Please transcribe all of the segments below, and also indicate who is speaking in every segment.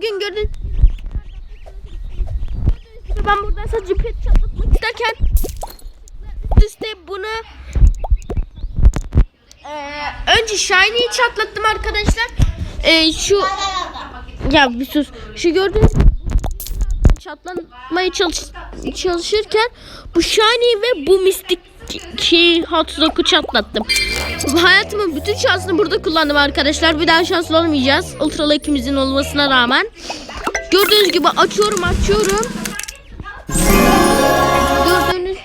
Speaker 1: bugün gibi ben buradan sadece pet çatlatmak isterken üst üste bunu Ee, önce Shiny'yi çatlattım arkadaşlar. Ee, şu ya bir sus. Şu gördüğünüz gibi çatlanmaya çalış, çalışırken bu Shiny ve bu mistik şey Hatsuk'u çatlattım. Hayatımın bütün şansını burada kullandım arkadaşlar. Bir daha şanslı olmayacağız. Ultralı ikimizin olmasına rağmen. Gördüğünüz gibi açıyorum açıyorum. Gördüğünüz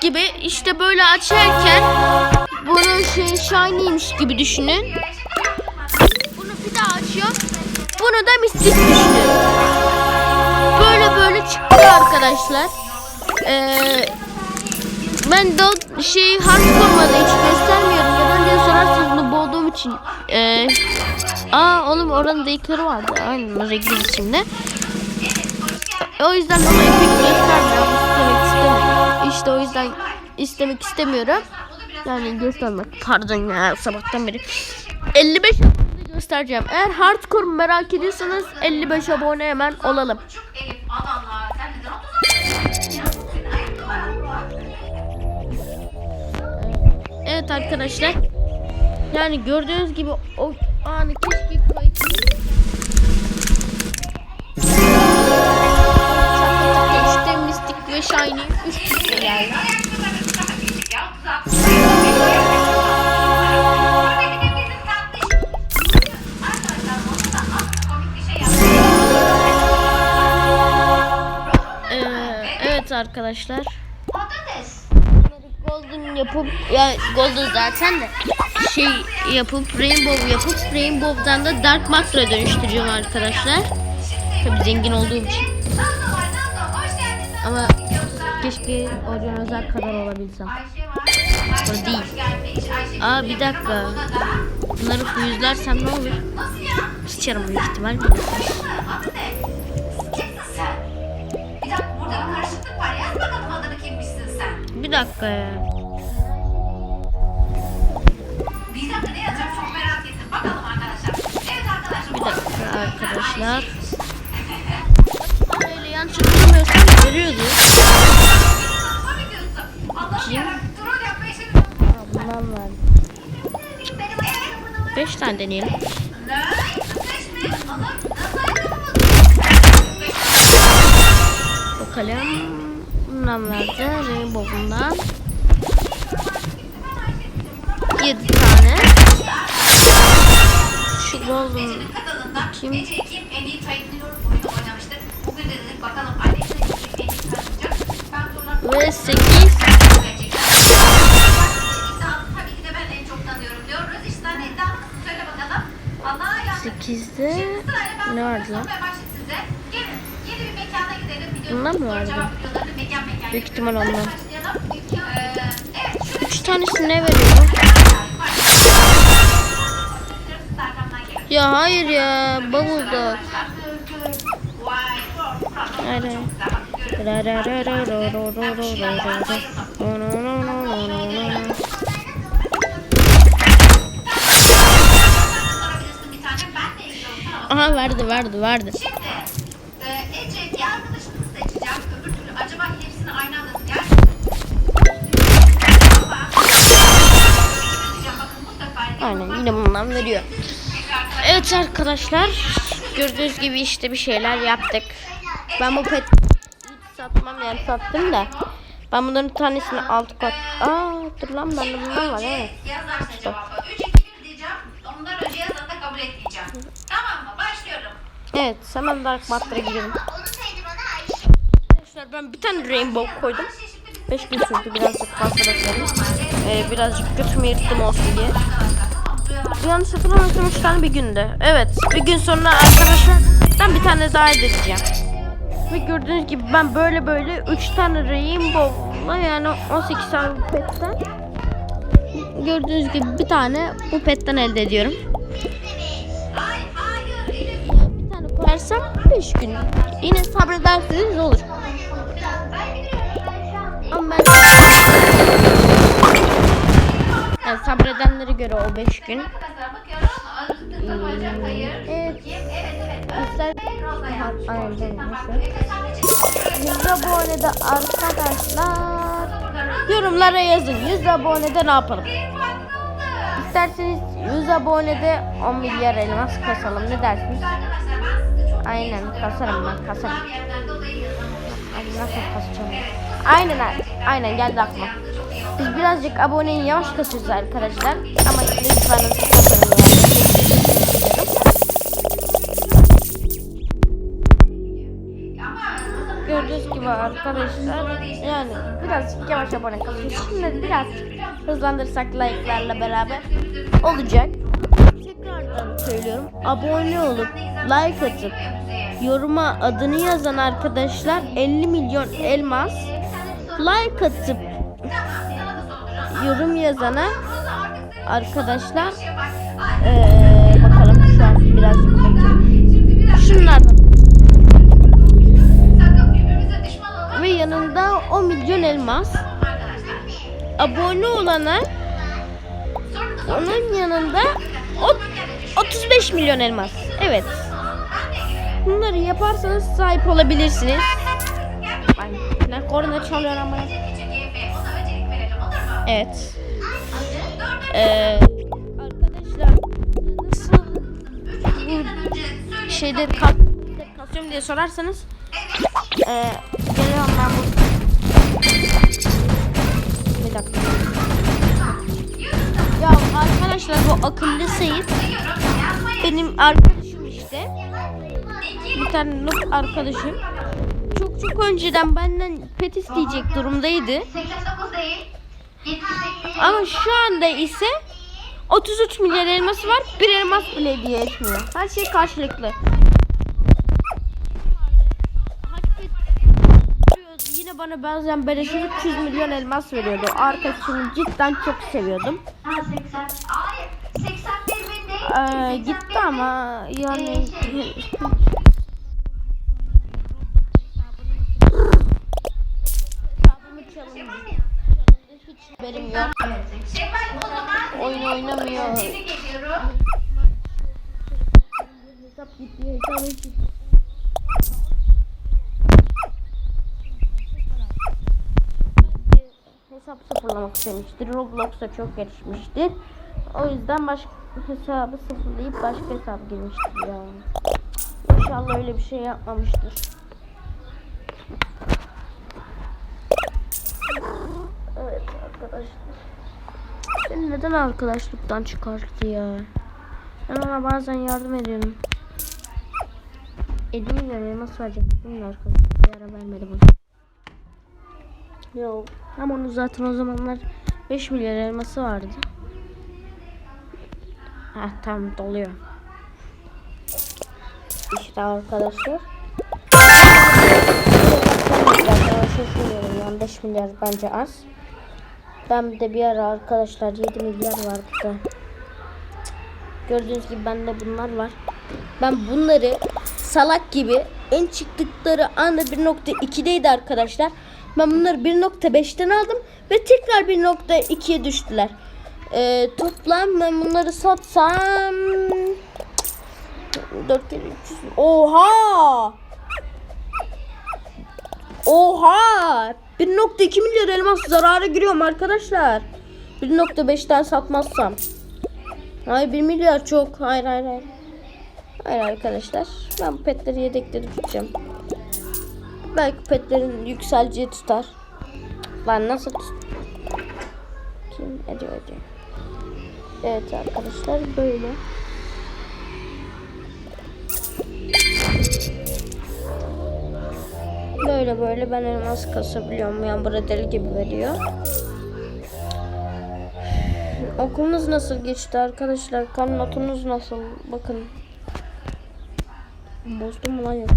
Speaker 1: gibi işte böyle açarken bunun şey shiny'ymiş gibi düşünün. Bunu bir daha açıyor. Bunu da mistik düşünün. Böyle böyle çıktı arkadaşlar. Ee, ben de şey hardcore'da hiç göstermiyorum. Neden diye sorarsanız bunu boğduğum için. Ee, aa oğlum oranın deykları vardı. Aynen oraya gideceğiz şimdi. O yüzden dolayı pek göstermiyorum. İstemek istemiyorum. İşte o yüzden istemek istemiyorum. Yani göstermek. Pardon ya sabahtan beri. 55 abone göstereceğim. Eğer hardcore merak ediyorsanız 55 abone hemen olalım. Evet arkadaşlar. Yani gördüğünüz gibi o anı keşke kayıt İşte mistik ve shiny üst üste geldi. Ee, evet arkadaşlar. Yapıp ya Golden zaten de şey yapıp Rainbow yapıp Rainbow'dan da Dark Master'a dönüştüreceğim arkadaşlar. Tabi zengin olduğum için. Ama keşke Orion Özel kadar olabilsem. O değil. Aa bir dakika. Bunları füyüzlersem ne olur? Sıçarım büyük ihtimal.
Speaker 2: Bir dakika burada arkadaşlar.
Speaker 1: Öyle yan hatırlamıyorsam görüyordu.
Speaker 2: Yapma işini.
Speaker 1: Bundan var. 5 tane deneyelim.
Speaker 2: Beş yapamadım?
Speaker 1: Bakalım. Bundan verdi. Rainbow'undan. 7 tane. Şu golden Kim?
Speaker 2: Ece kim en iyi Titan'ı oyunu oynamıştır. Bugün de bakalım annesi kim en iyi tanıyacak. Ben sorular
Speaker 1: ve 8.
Speaker 2: Tabii ki de ben en çok tanıyorum diyoruz. İşte hani iddia mısın? Söyle bakalım. Allah yandı.
Speaker 1: 8'de
Speaker 2: Sırayla ben
Speaker 1: ne vardı lan? Bunlar mı vardı? Büyük ihtimal
Speaker 2: Hadi
Speaker 1: onlar.
Speaker 2: başlayalım. Ee, evet. Şurada
Speaker 1: 3 tanesi ne veriyor? Ya hayır ya. Hayır. Aha verdi verdi verdi.
Speaker 2: Şimdi Ece bir arkadaşımızı seçeceğim. Öbür türlü acaba hepsini aynı anda yer
Speaker 1: Aynen yine bundan veriyor. Evet arkadaşlar gördüğünüz gibi işte bir şeyler yaptık. Ben bu pet hiç satmam yani sattım da. Ben bunların tanesini alt kat. Aa dur lan bende bundan var evet.
Speaker 2: Yazarsa cevabı. 3, 2, 1 diyeceğim. Ondan önce yazanı da kabul etmeyeceğim. Tamam mı? Başlıyorum.
Speaker 1: Evet hemen Dark Matter'a girelim. Arkadaşlar ben bir tane rainbow koydum. 5 gün sürdü birazcık fazla bekledim. Ee, birazcık götümü yırttım olsun diye. Yanlış hatırlamıyorsam 3 tane bir günde. Evet bir gün sonra arkadaşlar ben bir tane daha edeceğim. Ve gördüğünüz gibi ben böyle böyle 3 tane rainbow'la yani 18 tane petten gördüğünüz gibi bir tane bu petten elde ediyorum. Bir tane koyarsam 5 gün. Yine sabrederseniz olur. Ama ben yani sabredenlere göre o 5 gün.
Speaker 2: Hayır.
Speaker 1: Evet.
Speaker 2: Çık.
Speaker 1: 100 abonede arkadaşlar yorumlara yazın. 100 abonede ne yapalım? İsterseniz 100 abonede 10 milyar elmas kasalım. Ne dersiniz? Aynen, kasarım ben, kasarım. Ay nasıl kasacağım? Aynen aynen geldi aklıma. Biz birazcık aboneyi yavaş kasıyoruz arkadaşlar. Ama lütfen Gördüğünüz gibi arkadaşlar yani birazcık yavaş abone kasıyoruz. Şimdi biraz hızlandırsak like'larla beraber olacak. Tekrardan söylüyorum. Abone olup like atıp yoruma adını yazan arkadaşlar 50 milyon elmas like atıp yorum yazana arkadaşlar eee, bakalım şu an birazcık bakayım. Şunlardan ve yanında 10 milyon elmas abone olana onun yanında o- 35 milyon elmas. Evet. Bunları yaparsanız sahip olabilirsiniz. Ay, korna çalıyor ama. Evet. Ee, arkadaşlar nasıl bu şeyde kas, kasıyorum diye sorarsanız ee, geliyorum ben bu. Bir dakika. Ya arkadaşlar bu akıllı Seyit benim arkadaşım işte. Bir tane noob arkadaşım. Çok çok önceden benden pet isteyecek durumdaydı.
Speaker 2: 89 değil. 78.
Speaker 1: Ama şu anda ise 33 milyar elması var. Bir elmas bile hediye etmiyor. Her şey karşılıklı. Yine bana bazen beleşe 300 milyon elmas veriyordu. Arkadaşımı cidden çok seviyordum.
Speaker 2: Ha 80. Hayır. 81 bin değil.
Speaker 1: Ee, gitti ama yani hesabımı çalındı. Hiç haberim yok. Oyun oynamıyor. Hesap gitti, hesabı gitti. Hesap sıfırlamak istemiştir. Roblox'a çok gelişmiştir. O yüzden başka hesabı sıfırlayıp başka hesap girmiştir ya. İnşallah öyle bir şey yapmamıştır. Evet arkadaşlar. Beni neden arkadaşlıktan çıkarttı ya? Ben ona bazen yardım ediyorum. 7 milyon elmas verecek. Bunun arkadaşlar bir ara vermedi bana. Yok. Ama onun zaten o zamanlar 5 milyar elması vardı. Heh tamam doluyor. İşte arkadaşlar. Arkadaşlar söylüyorum yani 5 milyar bence az. Ben de bir ara arkadaşlar 7 milyar vardı da. Gördüğünüz gibi bende bunlar var. Ben bunları salak gibi en çıktıkları anda 1.2'deydi arkadaşlar. Ben bunları 1.5'ten aldım ve tekrar 1.2'ye düştüler. Ee, toplam ben bunları satsam 4 kere 300 Oha! Oha! 1.2 milyar elmas zarara giriyorum arkadaşlar. 1.5'ten satmazsam. Hayır 1 milyar çok. Hayır hayır hayır. Hayır arkadaşlar. Ben bu petleri yedekleri tutacağım. Belki petlerin yükseleceği tutar. Lan nasıl tut? Kim ediyor ediyor. Evet arkadaşlar böyle. Böyle böyle ben elmas kasabiliyorum. Yani burada deli gibi veriyor. Okulunuz nasıl geçti arkadaşlar? Kan notunuz nasıl? Bakın. Bozdum lan yok.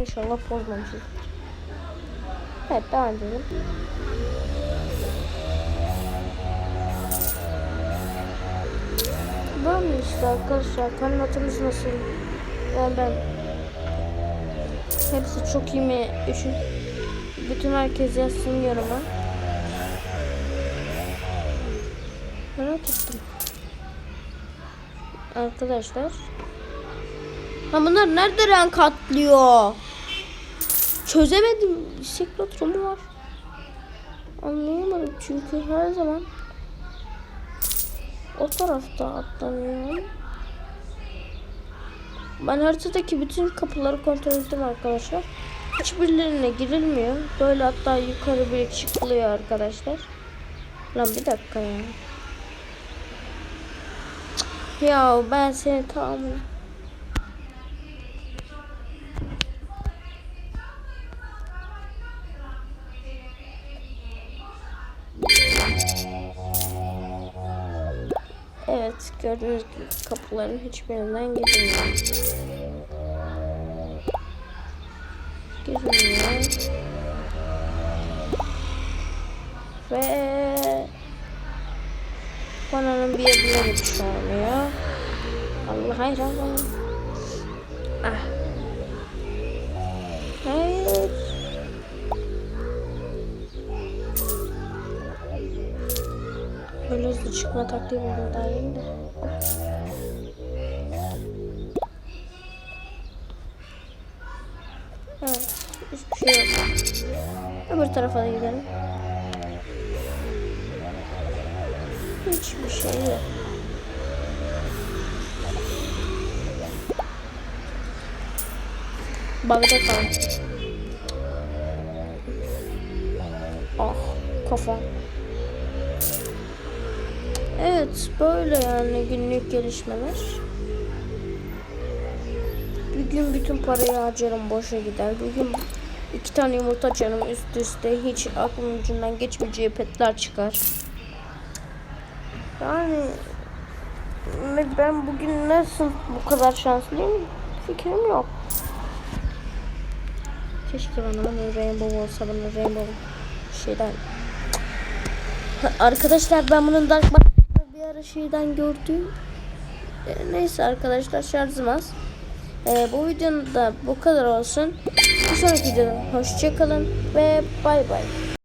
Speaker 1: İnşallah bozmamışız. Evet devam edelim. Böyle işte arkadaşlar. Kan notunuz nasıl? Yani ben hepsi çok iyi mi? Üçün, bütün herkes yazsın yoruma. Merak ettim. Arkadaşlar. Ha bunlar nerede renk atlıyor? Çözemedim. Siklotromu var. Anlayamadım çünkü her zaman o tarafta atlanıyor. Ben haritadaki bütün kapıları kontrol ettim arkadaşlar. Hiçbirlerine girilmiyor. Böyle hatta yukarı bir çıkılıyor arkadaşlar. Lan bir dakika ya. Ya ben seni tamam. Gördüğünüz gibi kapıların hiçbirinden girilmiyor. Girilmiyor. Ve Bananın bir yerine geçiş olmuyor. Allah hayır. Ah. Çıkma taktiği buldum daha yeni de. Evet. Hiçbir şey yok. Öbür tarafa da gidelim. Hiçbir şey yok. Bagda kal. Ah kafam. Evet böyle yani günlük gelişmeler. Bir gün bütün parayı harcarım boşa gider. Bir gün iki tane yumurta açarım üst üste hiç aklımın ucundan geçmeyeceği petler çıkar. Yani ben bugün nasıl bu kadar şanslıyım fikrim yok. Keşke bana hani rainbow olsa bana rainbow şeyden. Arkadaşlar ben bunun Dark bir ara şeyden gördüm. E, neyse arkadaşlar şarjım az. E, bu videonun da bu kadar olsun. Bir sonraki videoda hoşçakalın ve bay bay.